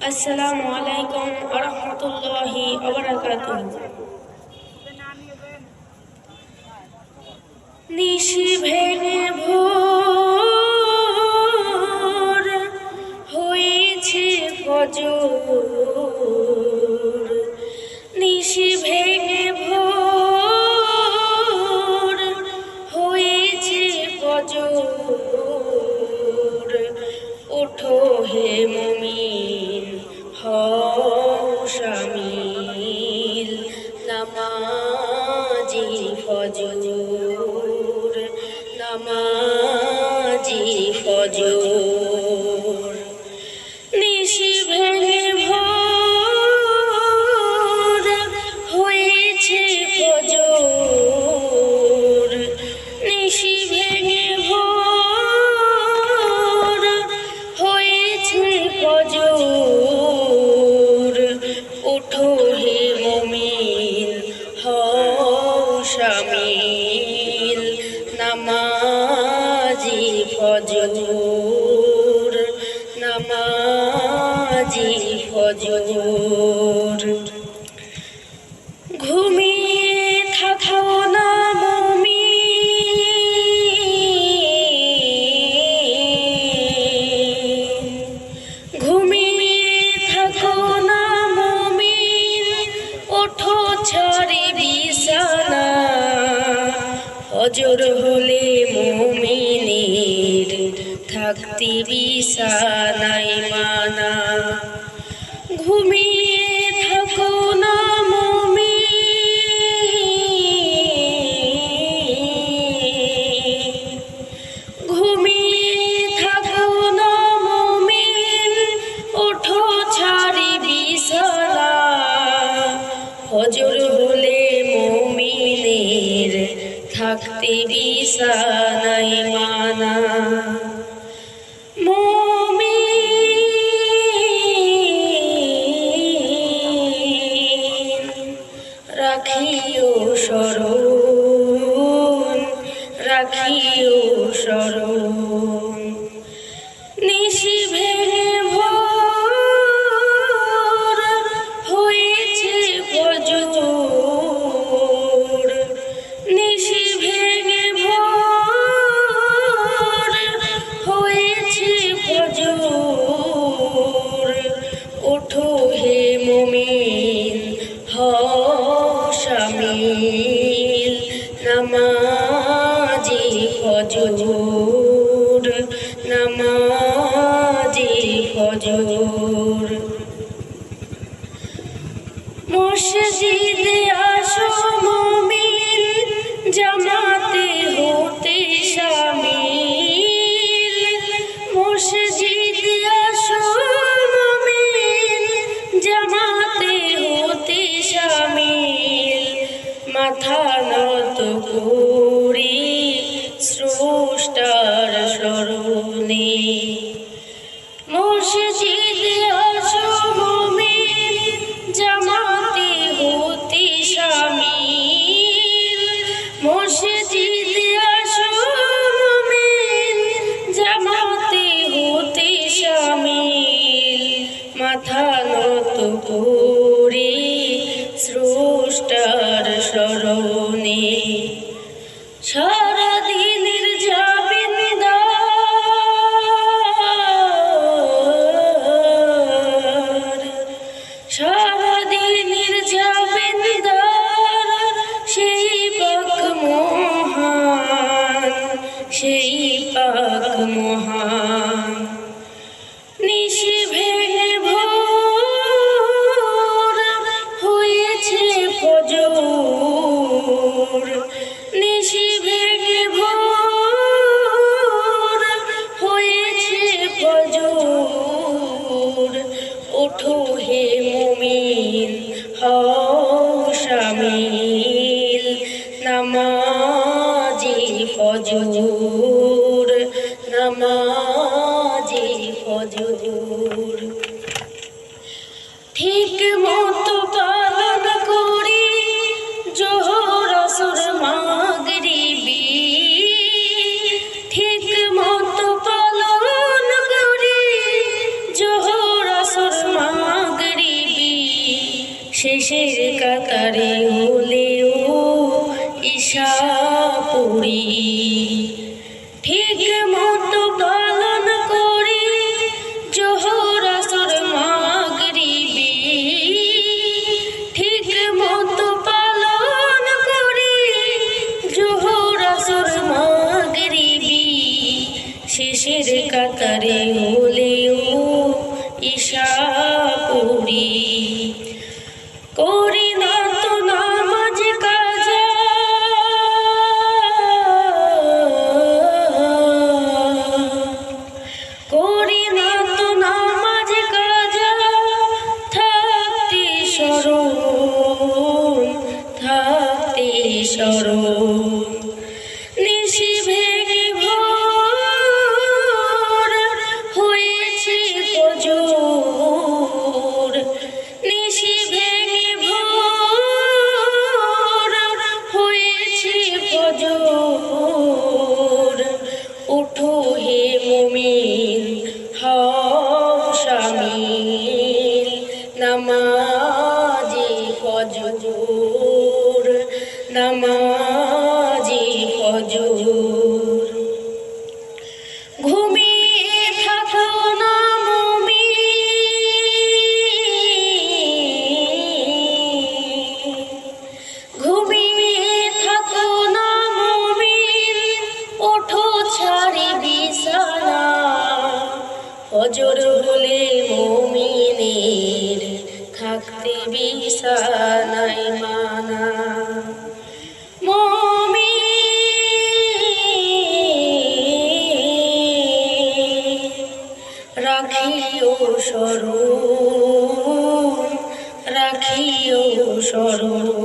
আসসালামু আলাইকুম আরহামতুল্লাহি নিশি ভেঙে ভোর হয়েছে ফজর। নিশি ভেঙে ভোর হয়েছে ফজর। উঠো হে you. ফজর নামাজি ফজর। মুমিনীর থাকতে বিছানায় মানা। থাকতে বিছানাই মানা। মমি রাখিও স্মরণ রাখিও স্মরণ Swami. মাথা নত কর। ওঠো হে মুমিন হও শামিল। নামাজি ফজুর নামাজি ফজুর। ঠিক মতো শেষের কাতারে হলেও ঈশা পুরী। ঠিক মতো পালন করি, জোহর আসর মাগরিবি। ঠিক মতো পালন করি, জোহর আসর মাগরিবি। শেষের কাতারে হলেও ঈশা ফজর হলে মুমিনের থাকতে বিছানায় মানা। মুমিন রাখিও স্মরণ রাখিও স্মরণ